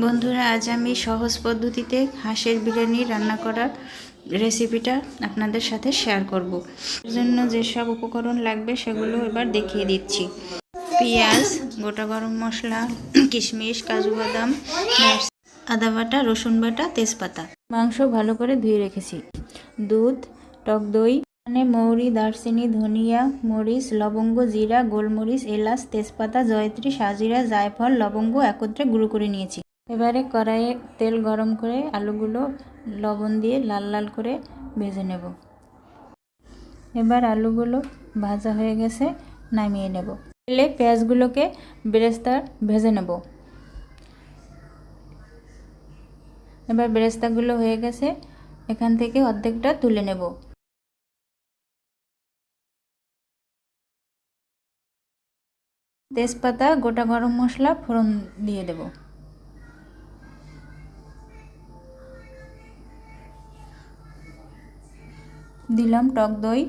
বন্ধুরা, আজ আমি সহজ পদ্ধতিতে হাঁসের বিরিয়ানি রান্না করার রেসিপিটা আপনাদের সাথে শেয়ার করব। জন্য যেসব উপকরণ লাগবে সেগুলো এবার দেখিয়ে দিচ্ছি। পেঁয়াজ, গোটা গরম মশলা, কিশমিশ, কাজু বাদাম আদা বাটা, রসুন বাটা, তেজপাতা। মাংস ভালো করে ধুয়ে রেখেছি। দুধ, টক দই মানে মৌরি, দারচিনি, ধনিয়া, মরিচ, লবঙ্গ, জিরা, গোলমরিচ, এলাচ, তেজপাতা, জয়ত্রী, সাজিরা, জায়ফল, লবঙ্গ একত্রে গুঁড়ো করে নিয়েছি। এবারে কড়াইয়ে তেল গরম করে আলুগুলো লবণ দিয়ে লাল লাল করে ভেজে নেব। এবার আলুগুলো ভাজা হয়ে গেছে, নামিয়ে নেব। তেলে পেঁয়াজগুলোকে বেরেস্তা ভেজে নেব। এবার বেরেস্তাগুলো হয়ে গেছে, এখান থেকে অর্ধেকটা তুলে নেব। তেজপাতা, গোটা গরম মশলা ফোড়ন দিয়ে দেব। দিলাম, টক দই।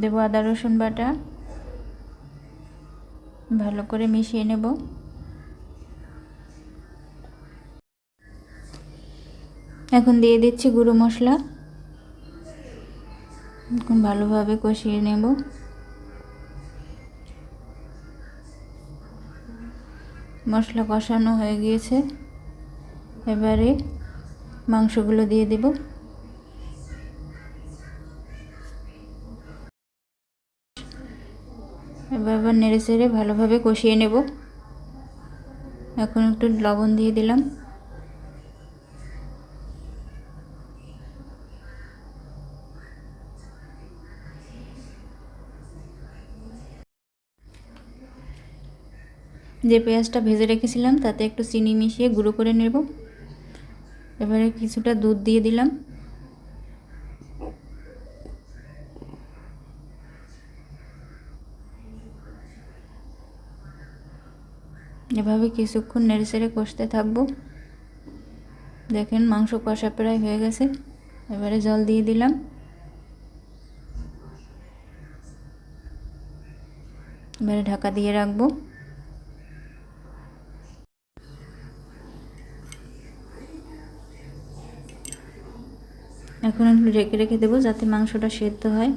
দেবো আদা, রসুন বাটা। ভালো করে মিশিয়ে নেব। এখন দিয়ে দিচ্ছি গুঁড়ো মশলা। এখন ভালোভাবে কষিয়ে নেব। মশলা কষানো হয়ে গিয়েছে। এবারে মাংসগুলো দিয়ে দেব। এবার আবার নেড়ে চেড়ে ভালোভাবে কষিয়ে নেব। এখন একটু লবণ দিয়ে দিলাম। যে পেঁয়াজটা ভেজে রেখেছিলাম, তাতে একটু চিনি মিশিয়ে গুঁড়ো করে নেব। এবারে কিছুটা দুধ দিয়ে দিলাম। এভাবে কিছুক্ষণ নেড়ে চেড়ে কষতে থাকব। দেখেন মাংস কষা প্রায় হয়ে গেছে। এবারে জল দিয়ে দিলাম। এবারে ঢাকা দিয়ে রাখব। এখন একটু রেখে রেখে দেবো যাতে মাংসটা সেদ্ধ হয়।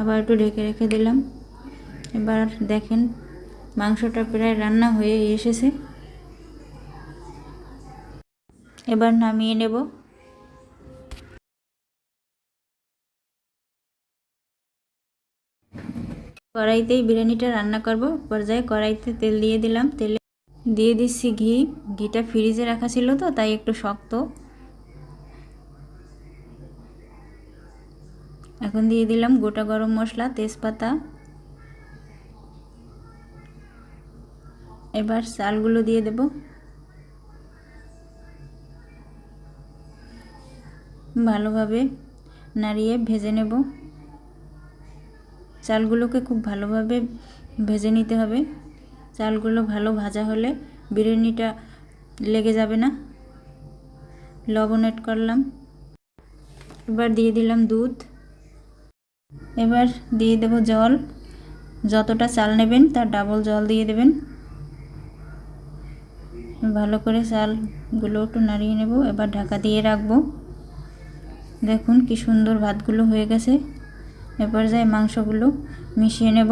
আবার একটু ঢেকে রেখে দিলাম। এবার দেখেন মাংসটা প্রায় রান্না হয়ে এসেছে। এবার নামিয়ে নেব। কড়াইতেই বিরিয়ানিটা রান্না করব। পর্যায়ে কড়াইতে তেল দিয়ে দিলাম। তেলে দিয়ে দিচ্ছি ঘি। ঘিটা ফ্রিজে রাখা ছিল তো, তাই একটু শক্ত। এখন দিয়ে দিলাম গোটা গরম মশলা, তেজপাতা। এবার চালগুলো দিয়ে দেব। ভালোভাবে নাড়িয়ে ভেজে নেব। চালগুলোকে খুব ভালোভাবে ভেজে নিতে হবে। চালগুলো ভালো ভাজা হলে বিরিয়ানিটা লেগে যাবে না। লবণ এড করলাম। এবার দিয়ে দিলাম দুধ। এবার দিয়ে দেব জল। যতটা চাল নেবেন তার ডাবল জল দিয়ে দেবেন। ভালো করে চালগুলো একটু নাড়িয়ে নেব। এবার ঢাকা দিয়ে রাখব। দেখুন কি সুন্দর ভাতগুলো হয়ে গেছে। এবার যাই মাংসগুলো মিশিয়ে নেব।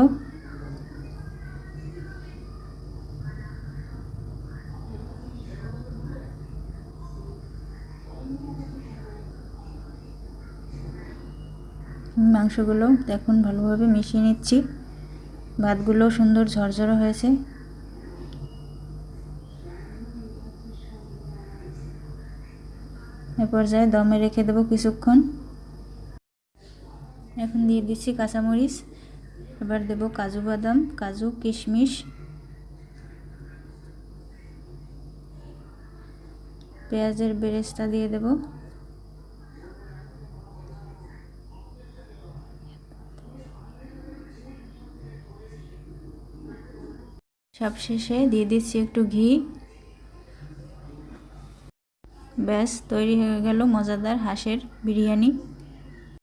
মাংসগুলো দেখুন ভালোভাবে মিশিয়ে নিচ্ছি। ভাতগুলো সুন্দর ঝরঝরে হয়েছে। এ পর্যায়ে দমে রেখে দেবো কিছুক্ষণ। দিয়ে দিচ্ছি, কাঁচামরিচ। এবার দেব কাজু বাদাম, কাজু, কিশমিশ। পেঁয়াজের বেরেস্তা দিয়ে দেব। সবশেষে দিয়ে দিচ্ছি একটু ঘি। ব্যাস, তৈরি হয়ে গেল মজাদার হাঁসের বিরিয়ানি।